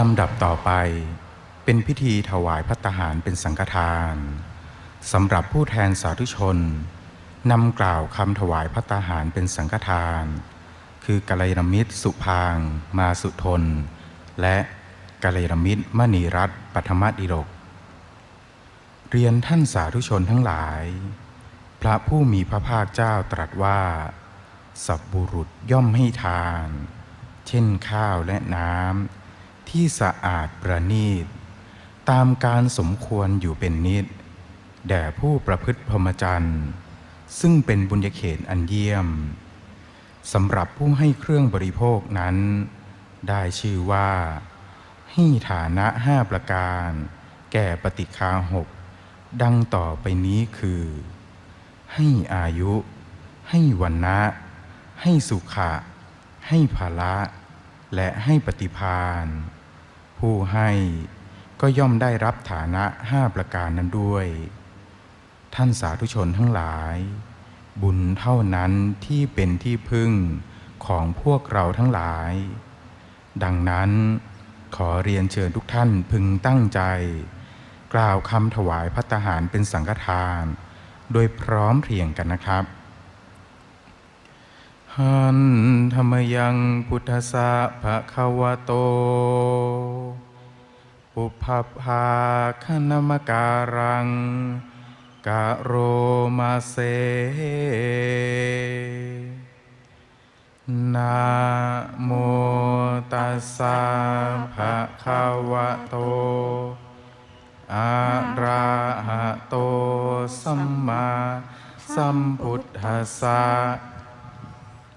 ลำดับต่อไปเป็นพิธีถวายพัตตาหารเป็นสังฆทานสำหรับผู้แทนสาธุชนนำกล่าวคำถวายพัตตาหารเป็นสังฆทาน คือกัลยาณมิตร สุพาง มาสุทน และกัลยาณมิตรมณีรัตน์ปัทมดิรก เรียนท่านสาธุชนทั้งหลาย พระผู้มีพระภาคเจ้าตรัสว่า สับบุรุษย่อมให้ทาน เช่นข้าวและน้ำ ที่สะอาดประณีต ตามการสมควรอยู่เป็นนิด แด่ผู้ประพฤติพรหมจรรย์ ซึ่งเป็นบุญญเขตอันเยี่ยมสำหรับผู้ให้เครื่องบริโภคนั้น ได้ชื่อว่า ให้ฐานะห้าประการ แก่ปฏิคาหก ดังต่อไปนี้คือ ให้อายุ ให้วันนะให้สุขะ ให้ภาละและให้ปฏิพาน ผู้ให้ก็ย่อมได้รับฐานะห้าประการนั้นด้วย ท่านสาธุชนทั้งหลาย บุญเท่านั้นที่เป็นที่พึ่งของพวกเราทั้งหลาย ดังนั้นขอเรียนเชิญทุกท่านพึงตั้งใจ กล่าวคำถวายพัตตาหารเป็นสังฆทาน โดยพร้อมเพรียงกันนะครับ หันธรรมยังพุทธสะภะคะวะโต ปุพพาคณมการังกะโรมาเซนะโมตัสสะ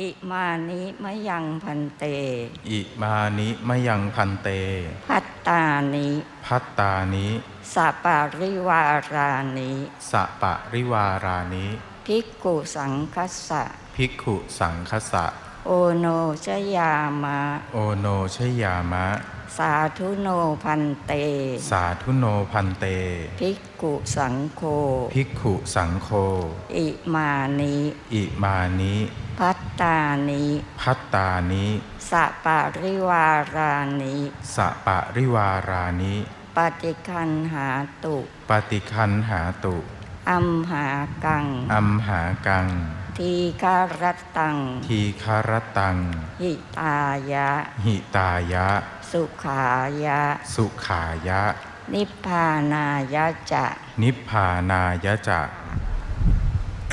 อิมานิมะยังพันเต อิมานิมะยังพันเต พัตตานิ พัตตานิสัปาริวารานิสะปะริวารานิภิกขุสังคัสสะ ภิกขุสังคสะ โอโนชยามะ โอโนชยามะ สาธุโนพันเต สาธุโนพันเต ภิกขุสังโฆ ภิกขุสังโฆ อิมานิ อิมานิ พัตตานิพัตตานิสัปาริวารานิสะปะริวารานิปฏิคันหาตุปฏิคันหาตุอัมหากังอัมหากัง ทีคารตัง ทีคารตัง หิตายะ หิตายะ สุขายะ สุขายะ นิพพานายะจะ นิพพานายะจะ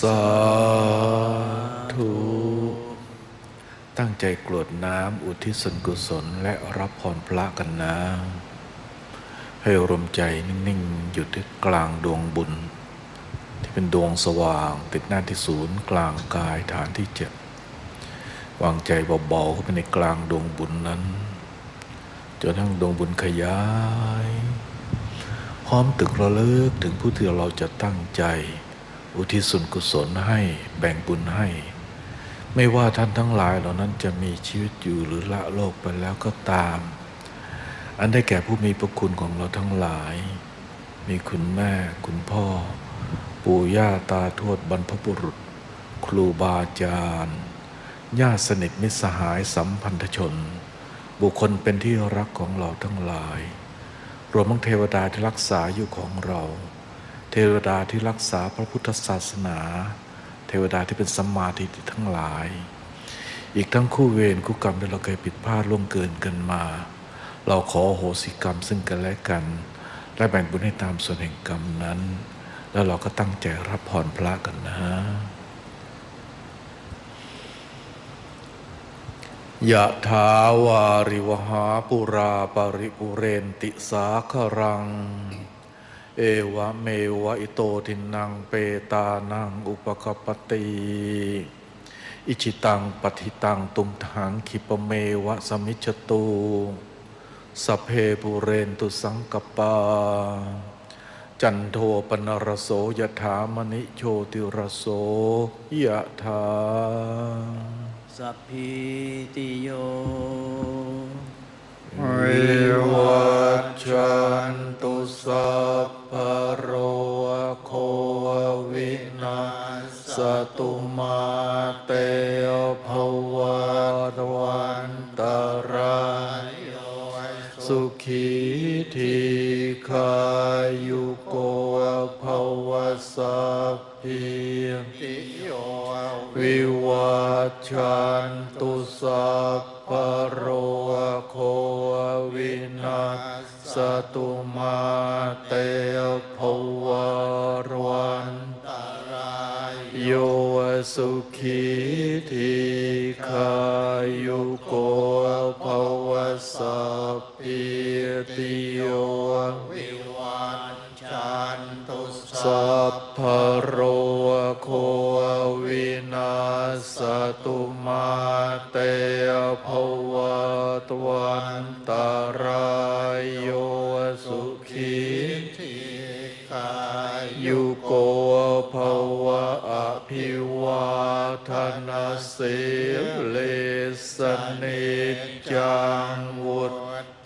สาธุ ตั้งใจกรวดน้ำอุทิศส่วนกุศลและรับพรพระกันนะ ให้รวมใจนิ่ง ๆ อยู่ที่กลางดวงบุญ ที่เป็นดวงสว่าง ติดหน้าที่ศูนย์กลางกายฐานที่เจ็ดวางใจเบา ๆ เข้าไปในกลางดวงบุญนั้น จนทั้งดวงบุญขยาย พร้อมตึกระลึกถึงผู้ที่เราจะตั้งใจ อุทิศส่วนกุศลให้แบ่งบุญให้ ไม่ว่าท่านทั้งหลายเหล่านั้นจะมีชีวิตอยู่หรือละโลกไปแล้วก็ตาม อันได้แก่ผู้มีพระคุณของเราทั้งหลาย มีคุณแม่คุณพ่อ ปู่ย่าตาทวดบรรพบุรุษ ครูบาอาจารย์ญาติสนิทมิตรสหายสัมพันธชน บุคคลเป็นที่รักของเราทั้งหลาย รวมทั้งเทวดาที่รักษาอยู่ของเรา วดาที่รักษาพระพุทธศาสนา เทวดาที่เป็นสัมมาทิฏฐิทั้งหลาย อีกทั้งคู่เวรคู่กรรมที่เราเคยผิดพลาดล่วงเกินกันมา เราขออโหสิกรรมซึ่งกันและกัน และแบ่งบุญให้ตามส่วนแห่งกรรมนั้น แล้วเราก็ตั้งใจรับพรพระกันนะยะถาวาริวหาปุราปริปุเรนติสาครัง เอวะเมวะอิโตทินังเปตานังอุปกปปติอิชิตังปฏิตังตุมทังคิปะเมวะสมิจจตุสพเพปุเรนตุสังกปา จันโทปนรโสยถามณิโชติรโสยะถาสัพพิติโยวิวั ชันตุสัพพโรโควินาสตุมาเตภวรวันตรายโยสุขีทีขายุโกภวสัพพิติโยวิวัชชันตุสัพพโร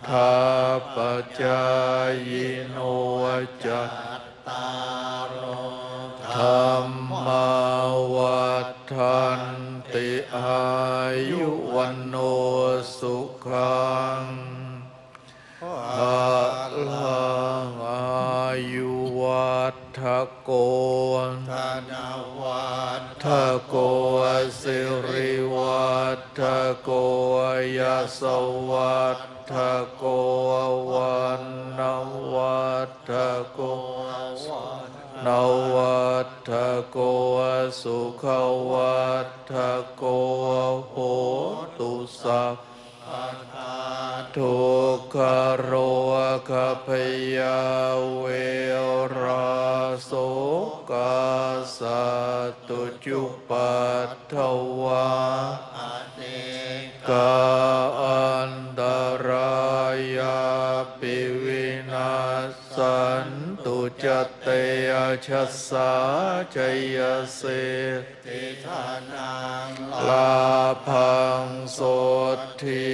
ฒาปจายโนจัตตารธรรมาวัฏันติอายุวันโนสุขังภาลังอายุวัฏโกนธนวัฏโกสิริวั ฏโกยสวัฏโกวันนวัฏโกนวัฏโกสุขวัฏโกโหตุสัพทุกขโรคพยาเวราโสกาสตุจุปัต ชัสสาจยเสติธานังลาพังโสทิ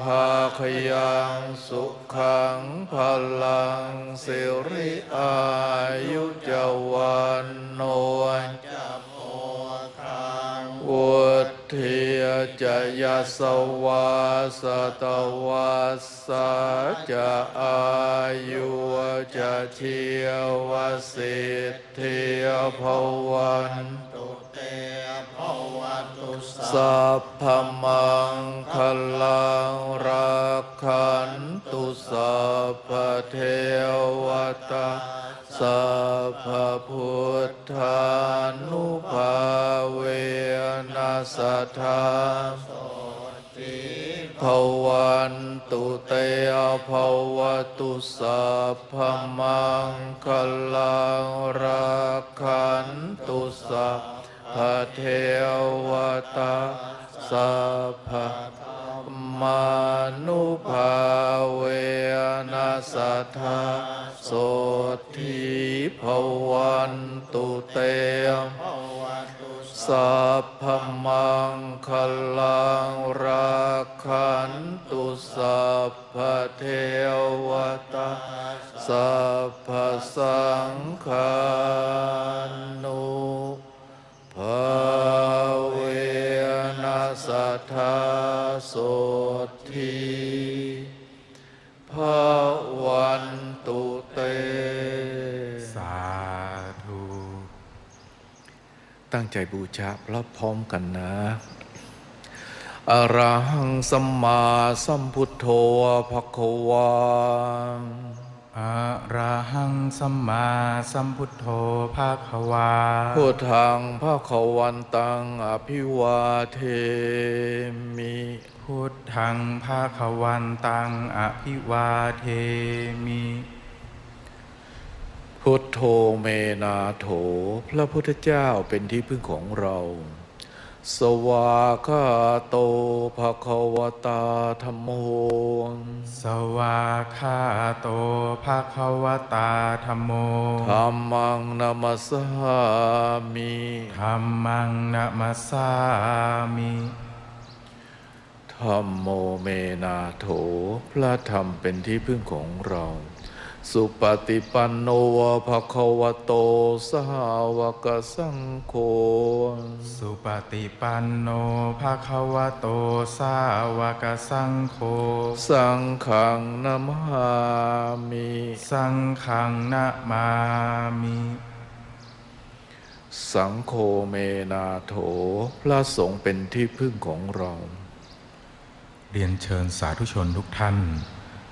ภาคยังสุขังพลังสิริอายุจวันโนจ จยสวาสตวัสจะอายุจะเชียวสิทธิภวันตุเตภวันตุสัพพมังคลังรักขันตุสัพเทวตาสัพพุทธานุ นัสธาภวันตุเตภวตุสัพพมังคลังรักขันตุสัพพเทวตาสัพพมานุภาเวนัสธาโสทิภวันตุเตม สัพพมังคลังรักขันตุสัพพเทวตาสัพพสังฆานุภาเวนัสทธาโสทีภา ตั้งใจบูชาพระพร้อมกันนะอะระหังสัมมาสัมพุทโธภควาอะระหังสัมมาสัมพุทโธภาควาพุทธังภควันตังอภิวาเทมิพุทธังภาควันตังอภิวาเทมิ พุทโธเมนาโถ พระพุทธเจ้าเป็นที่พึ่งของเรา สวากขาโตภควตาธรรมโมสวาคาโตภาควตาธรรมโมธรรมังนามัสสามิธรรมังนะมัสสามิธรรมโมเมนาโถ พระธรรมเป็นที่พึ่งของเรา สุปฏิปันโนภควโตสหวกสังโฆ สุปฏิปันโนภาควโต สาวกสังโฆ สังขังนัมหามิ สังฆังนะมามิ สังโฆเมนาโถ พระสงฆ์เป็นที่พึ่งของเรา เรียนเชิญสาธุชนทุกท่าน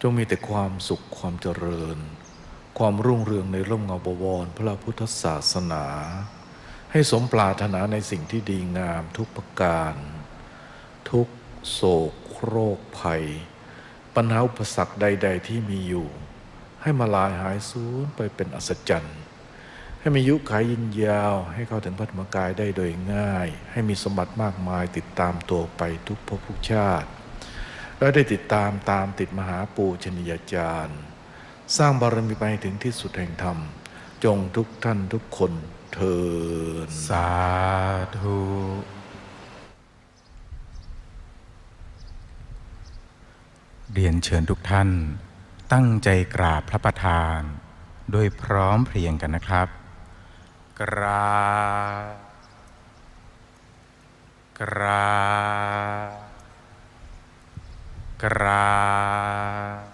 จงมีแต่ความสุขความเจริญ ความรุ่งเรืองในร่มเงาบวรพระพุทธศาสนา ให้สมปรารถนาในสิ่งที่ดีงามทุกประการ ทุกโศกโรคภัย ปัญหาอุปสรรคใด ๆ ที่มีอยู่ ให้มาลายหายสูญไปเป็นอัศจรรย์ให้มีอายุขายยินยาว ให้เข้าถึงพัฒมกายได้โดยง่าย ให้มีสมบัติมากมายติดตามตัวไปทุกภพทุกชาติ และได้ติดตามตามติดมหาปูชนียาจารย์ สร้างบารมีไปถึงที่สุดแห่งธรรม จงทุกท่านทุกคนเทินสาธุเรียนเชิญทุกท่าน ตั้งใจกราบพระประธาน โดยพร้อมเพรียงกันนะครับ กราบกราบ ครับ